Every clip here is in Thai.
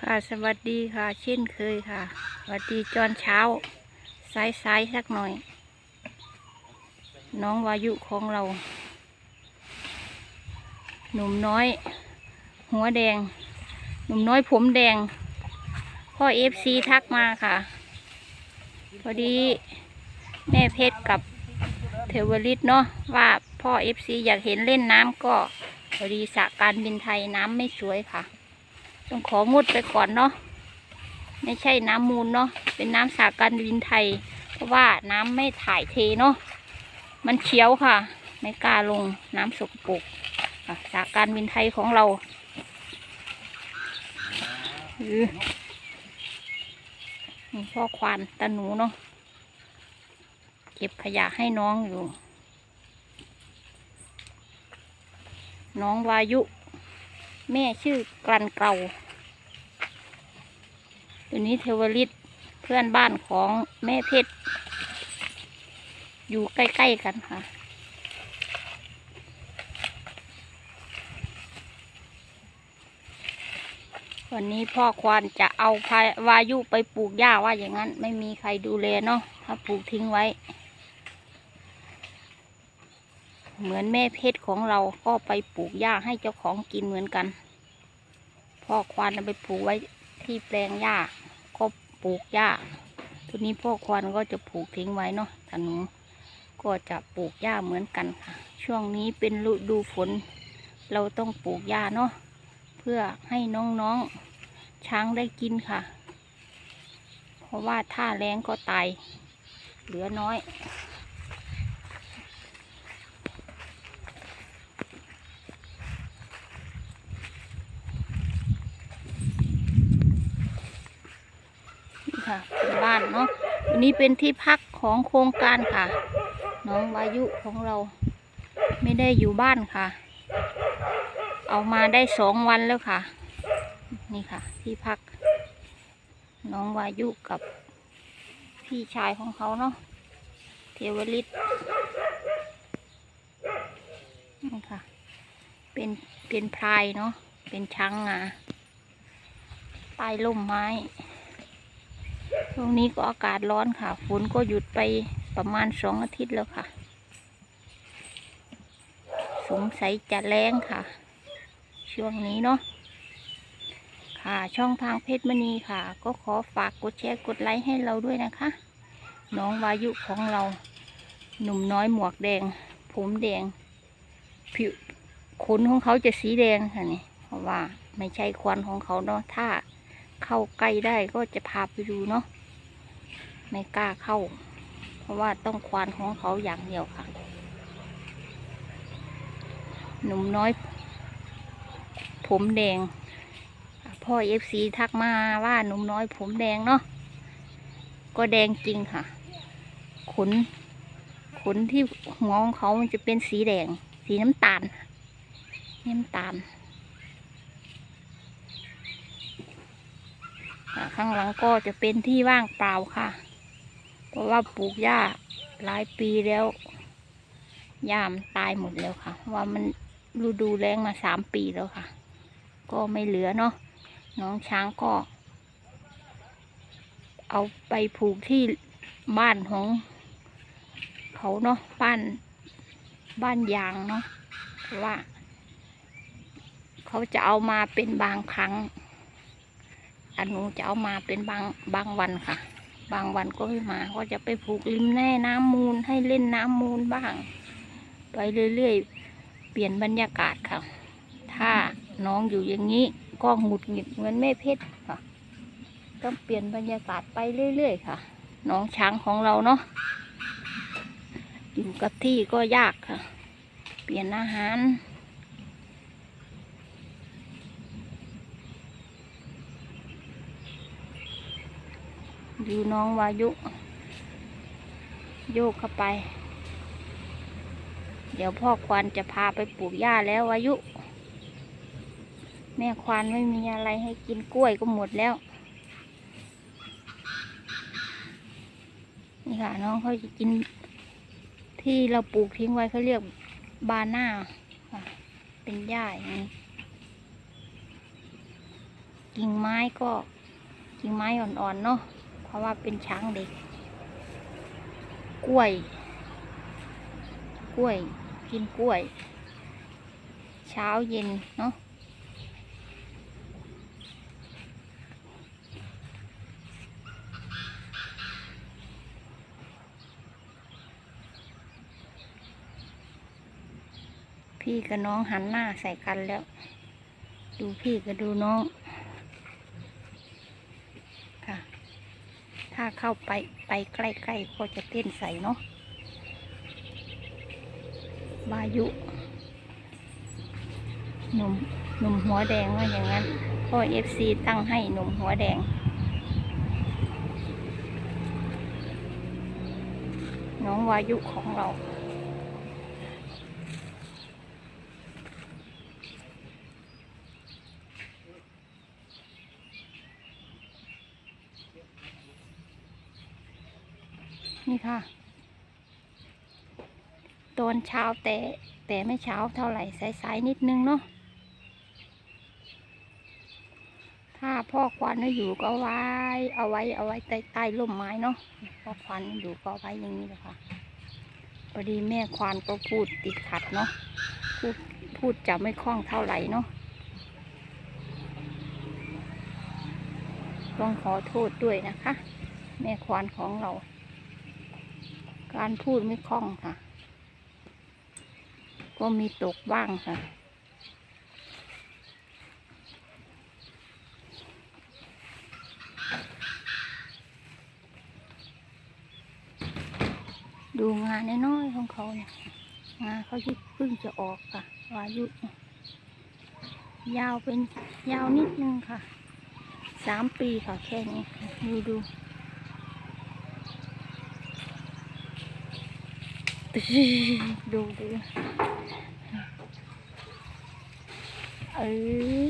ค่ะสวัสดีค่ะ เช่นเคยค่ะ สวัสดีจอนเช้าสายสายๆสักหน่อย น้องวายุของเรา หนุ่มน้อย หัวแดง หนุ่มน้อยผมแดง พ่อเอฟซีทักมาค่ะ พอดีแม่เพชรกับเทวริตเนาะว่าพ่อเอฟซีอยากเห็นเล่นน้ำก็พอดีสระการบินไทยน้ำไม่สวยค่ะ ต้องของดไปก่อนเนาะไม่ใช่น้ำมูลเนาะเป็นน้ำสาการบินไทย เพราะว่าน้ำไม่ถ่ายเทเนาะมันเฉียวค่ะ ไม่กล้าลงน้ำสกปรกสาการบินไทยของเราอือนี่พ่อควานตาหนูเนาะเก็บขยะให้น้องอยู่ น้องวายุ แม่ชื่อกลันเก่าตัวนี้เทวริตเพื่อนบ้านของแม่เพชร อยู่ใกล้ ๆ กันค่ะ วันนี้พ่อควานจะเอาพาวายุไปปลูกหญ้าว่าอย่างนั้น ไม่มีใครดูแลเนาะถ้าปลูกทิ้งไว้ เหมือนแม่เพชรของเราก็ไปปลูกหญ้าให้เจ้าของกินเหมือนกัน พ่อควานไปปลูกไว้ที่แปลงหญ้าก็ปลูกหญ้าทีนี้พ่อควานก็จะปลูกทิ้งไว้เนาะถ้าหนูก็จะปลูกหญ้าเหมือนกันค่ะ ช่วงนี้เป็นฤดูฝน เราต้องปลูกหญ้าเนาะเพื่อให้น้องๆช้างได้กินค่ะ เพราะว่าถ้าแรงก็ตายเหลือน้อย ค่ะเป็นบ้านเนาะอันนี้เป็นที่พักของโครงการค่ะ น้องวายุของเราไม่ได้อยู่บ้านค่ะ เอามาได้สองวันแล้วค่ะ นี่ค่ะ ที่พัก น้องวายุกับพี่ชายของเขาเนาะเทวริตนี่ค่ะ เป็นเป็นพรายเนาะเป็นช้างงาใต้ร่มไม้ ช่วงนี้ก็อากาศร้อนค่ะ ฝนก็หยุดไปประมาณสองอาทิตย์แล้วค่ะ สงสัยจะแรงค่ะ ช่วงนี้เนาะ ค่ะ ช่องทางเพชรมณีค่ะ ก็ขอฝากกดแชร์กดไลค์ให้เราด้วยนะคะ น้องวายุของเรา หนุ่มน้อยหมวกแดง ผมแดง ผิวขนของเขาจะสีแดงค่ะนี่ เพราะว่าไม่ใช่ควันของเขาเนาะ ถ้า เข้าใกล้ได้ก็จะพาไปดูเนาะไม่กล้าเข้า เพราะว่าต้องควานของเขาอย่างเดียวค่ะ หนุ่มน้อย ผมแดง พ่อเอฟซีทักมาว่าหนุ่มน้อยผมแดงเนาะก็แดงจริงค่ะ ขน ขนที่หัวของเขามันจะเป็นสีแดง สีน้ำตาล น้ำตาล อ่า ข้างหลังก็จะเป็นที่ว่างเปล่าค่ะ เพราะว่าปลูกหญ้าหลายปีแล้วหญ้ามันตายหมดแล้วค่ะ ว่ามันฤดูแล้งมาสามปีแล้วค่ะ ก็ไม่เหลือเนาะน้องช้างก็ เอาไปผูกที่บ้านของเขาเนาะบ้านบ้านยางเนาะเพราะว่า เขาจะเอามาเป็นบางครั้ง อันหนูจะเอามาเป็นบางบางวันค่ะ บางวันก็ไม่มา ก็จะไปผูกริมแน่น้ำมูลให้เล่นน้ำมูลบ้าง ไปเรื่อยๆ เปลี่ยนบรรยากาศค่ะ ถ้าน้องอยู่อย่างนี้ก็หงุดหงิดเหมือนแม่เพชรค่ะ ต้องเปลี่ยนบรรยากาศไปเรื่อยๆค่ะ น้องช้างของเราเนาะอยู่กับที่ก็ยากค่ะ เปลี่ยนอาหาร ดูน้องวายุ โยกเข้าไป เดี๋ยวพ่อควานจะพาไปปลูกหญ้าแล้ววายุ แม่ควานไม่มีอะไรให้กินกล้วยก็หมดแล้ว นี่ค่ะน้องเขาจะกิน ที่เราปลูกทิ้งไว้เขาเรียกบาน่าค่ะเป็นหญ้าอย่างนี้กิ่งไม้ก็กิ่งไม้อ่อนๆเนาะ ราะว่าเป็นช้างเด็ก กล้วย กล้วย กินกล้วย เช้าเย็นเนาะพี่กับน้องหันหน้าใส่กันแล้ว ดูพี่ก็ดูน้อง ค่ะ ถ้า เข้าไปไปใกล้ๆก็จะเต้นใส่เนาะวายุหนุ่มหนุ่มหัวแดงว่าอย่างนั้นพ่อเอฟซีตั้งให้หนุ่มหัวแดง น้องวายุของเรา นี่ค่ะ ตอนเช้าแต่แต่ไม่เช้าเท่าไหร่สายๆนิดนึงเนาะถ้าพ่อควันไม่อยู่ก็ไว้ เอาไว้เอาไว้ใต้ใต้ร่มไม้เนาะพ่อควันอยู่ก็ไว้อย่างนี้เลยค่ะพอดีแม่ควานก็พูดติดขัดเนาะพูดพูดจะไม่คล่องเท่าไหร่เนาะต้องขอโทษด้วยนะคะ แม่ควานของเรา การพูดไม่คล่องค่ะ ก็มีตกบ้างค่ะ ดูงานน้อยๆของเขาเนี่ย งานเขาที่เพิ่งจะออกค่ะ วายุ ยาวเป็นยาวนิดนึงค่ะ สามปีค่ะแค่นี้ ดูดู ดูดูเออ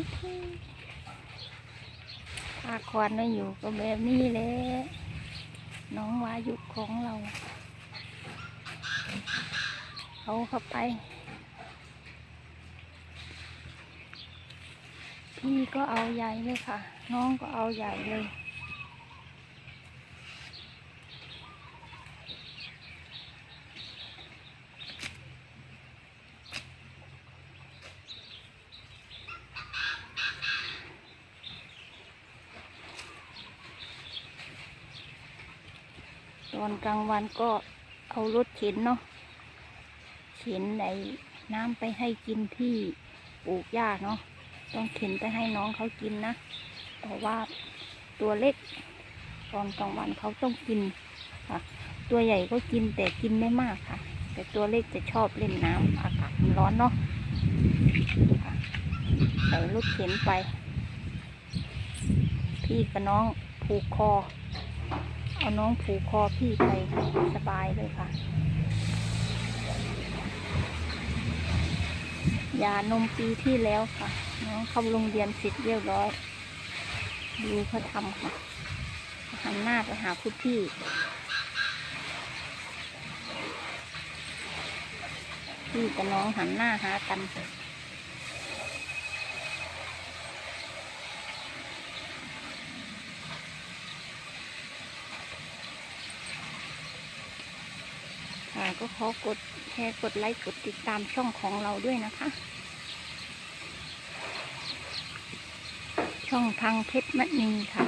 ถ้าควันไม่อยู่ก็แบบนี้แหละน้องวายุของเราเอาเข้าไป พี่ก็เอาใหญ่เลยค่ะ น้องก็เอาใหญ่เลย ต อนกลางวันก็เอารถเข็นเนาะเข็นในน้ำไปให้กินที่ปลูกหญ้าเนาะต้องเข็นไปให้น้องเขากินนะเพราะว่าตัวเล็กตอนกลางวันเขาต้องกินค่ะ ตัวใหญ่ก็กินแต่กินไม่มากค่ะ แต่ตัวเล็กจะชอบเล่นน้ำอากาศร้อนเนาะค่ะใส่รถเข็นไป พี่กับน้องผูกคอ เอาน้องผูกคอพี่ไปสบายเลยค่ะ ยานมปีที่แล้วค่ะ น้องเข้าโรงเรียนเสร็จเรียบร้อย ดูเขาทำค่ะ หันหน้าไปหาคุณพี่พี่กับน้องหันหน้าหากัน ค่ะ ก็ขอกดแชร์กดไลค์กดติดตามช่องของเราด้วยนะคะ ช่องทางเพชรมณีค่ะ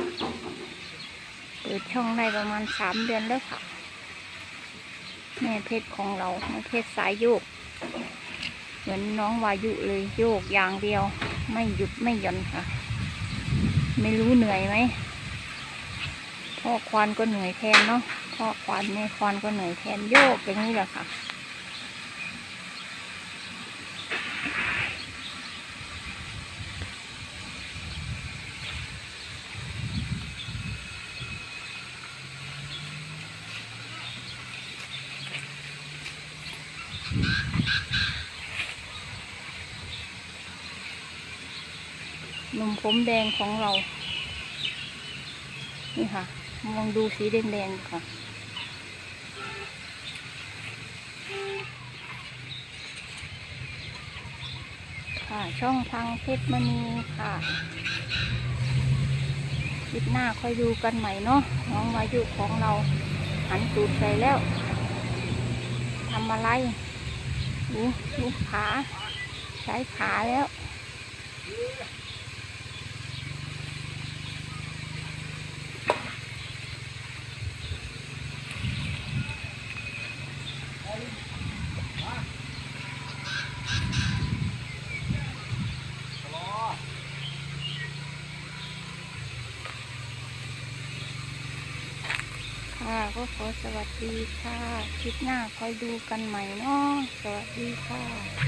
เปิดช่องได้ประมาณสามเดือนแล้วค่ะ แม่เพชรของเราแม่เพชรสายโยก เหมือนน้องวายุเลยโยกอย่างเดียว ไม่หยุดไม่หย่อนค่ะ ไม่รู้เหนื่อยไหมพ่อควานก็เหนื่อยแทนเนาะ พ่อควานแม่ควานก็เหนื่อยแทนโยกอย่างนี้แหละค่ะหนุ่มผมแดงของเรา นี่ค่ะ มองดูสีแดงๆค่ะ ค่ะ ช่องทางเพชรมณีค่ะลิปหน้าค่อยดูกันใหม่เนาะน้องวายุของเราหันตูดใส่แล้วทำอะไรดูดูขา ใช้ขาแล้ว ค่ะก็ ขอสวัสดีค่ะ คลิปหน้าคอยดูกันใหม่เนาะสวัสดีค่ะ